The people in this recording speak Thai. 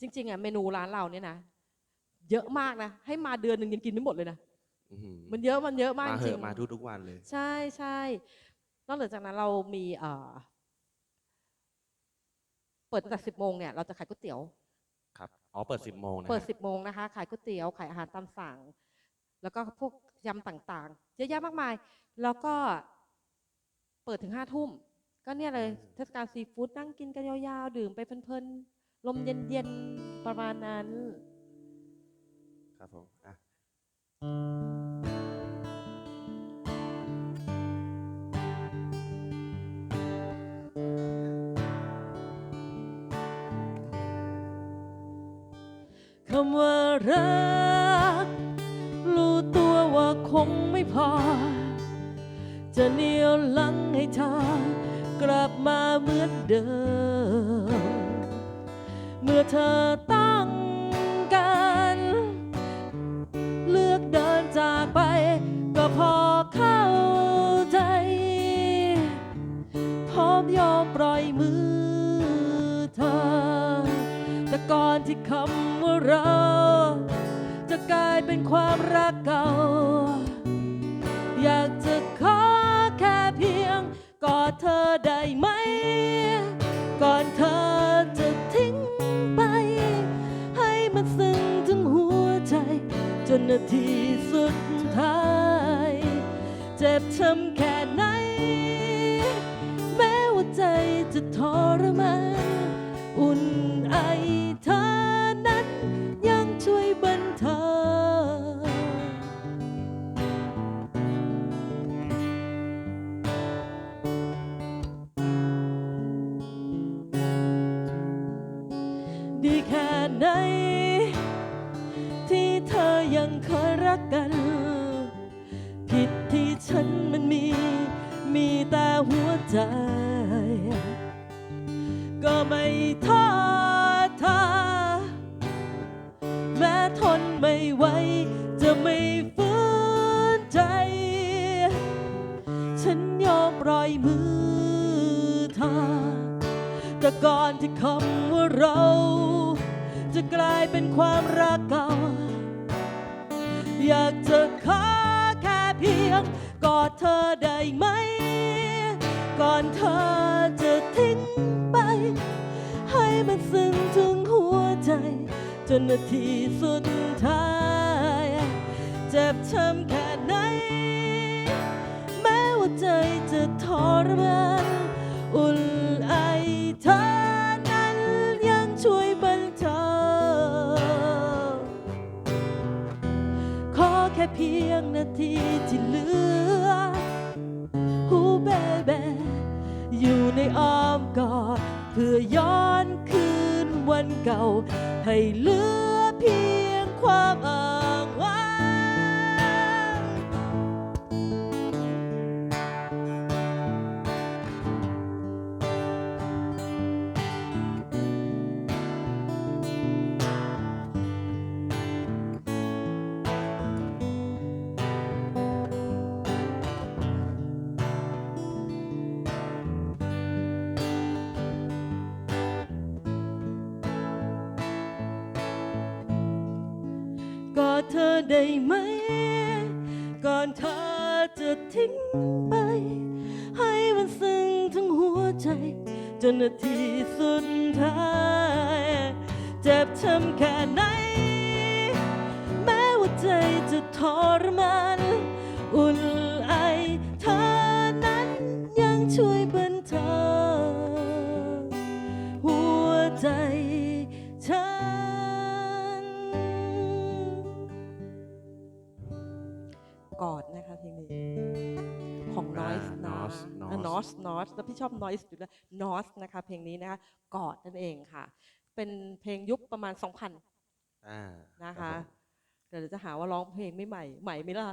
จริง ๆอะเมนูร้านเราเนี่ยนะเยอะมากนะ ให้มาเดือนหนึ่งยังกินไม่หมดเลยนะ อื้อหือมันเยอะมันเยอะมากมาเหจริอะงมาทุกทุกๆวันเลย ใช่ใช่นอกเหนือจากนั้นเรามีเอ่อเปิดตั้งแต่สิบโมงเนี่ยเราจะขายก๋วยเตี๋ยว ครับ อ๋อ เปิดสิบโมงนะเปิดฮะสิบโมงนะคะ ขายก๋วยเตี๋ยวขายอาหารตามสั่ง แล้วก็พวกยำต่างๆ เยอะแยะมากมาย แล้วก็เปิดถึงห้าทุ่ม ก็เนี่ยเลยเทศกาลซีฟู้ดนั่งกินกันยาวๆ ดื่มไปเพลินๆ ลมเย็นๆ ประมาณนั้น ครับผมอะคำว่ารัก รู้ตัวว่าคงไม่พอ จะเหนียวหลังให้เธอ กลับมาเหมือนเดิม เมื่อเธอต้องการเลือกเดินจากไป ก็พอเข้าใจ พร้อมยอมปล่อยมือเธอ แต่ก่อนที่คำว่าเรา จะกลายเป็นความรักเก่า ได้ไหม ก่อนเธอจะทิ้งไป ให้มันซึ้งถึงหัวใจ จนนาทีสุดท้าย เจ็บช้ำแค่ไหน แม้ว่าใจจะทรมานอุ่น ดีแค่ไหน ที่เธอยังเคยรักกัน ผิดที่ฉันมันมี มีแต่หัวใจ ก็ไม่ทอดทาแม้ทนไม่ไหวจะไม่ฝืนใจ ฉันยอมปล่อยมือเธอแต่ก่อนที่คำว่าเรา กลายเป็นความรักเก่า อยากจะขอแค่เพียงกอดเธอได้ไหม ก่อนเธอจะทิ้งไป ให้มันซึ้งถึงหัวใจ จนนาทีสุดท้าย เจ็บช้ำแค่ไหน แม้ว่าใจจะทรมาน แค่เพียงนาทีที่เหลือหูเบเบอยู่ในอ้อมกอด เพื่อย้อนคืนวันเก่า ให้เหลือเพียง ธอได้ไหม ก่อนเธอจะทิ้งไป ให้มันซึ้งทั้งหัวใจ จนนาทีสุดท้าย เจ็บช้ำแค่ไหน แม้ว่าใจจะทรมาน กอดนะคะเพลงนี้ของอ่า Noise นะ Noise อ่า Noise Noise แล้วพี่ชอบ Noise อยู่แล้ว Noise นะคะเพลงนี้นะคะกอดนั่นเองค่ะ เป็นเพลงยุคประมาณ 2,000อ่านะรัคะบผมเดี๋ยวจะหาว่าร้องเพลงไม่ใหม่ใหม่ไหมล่ะ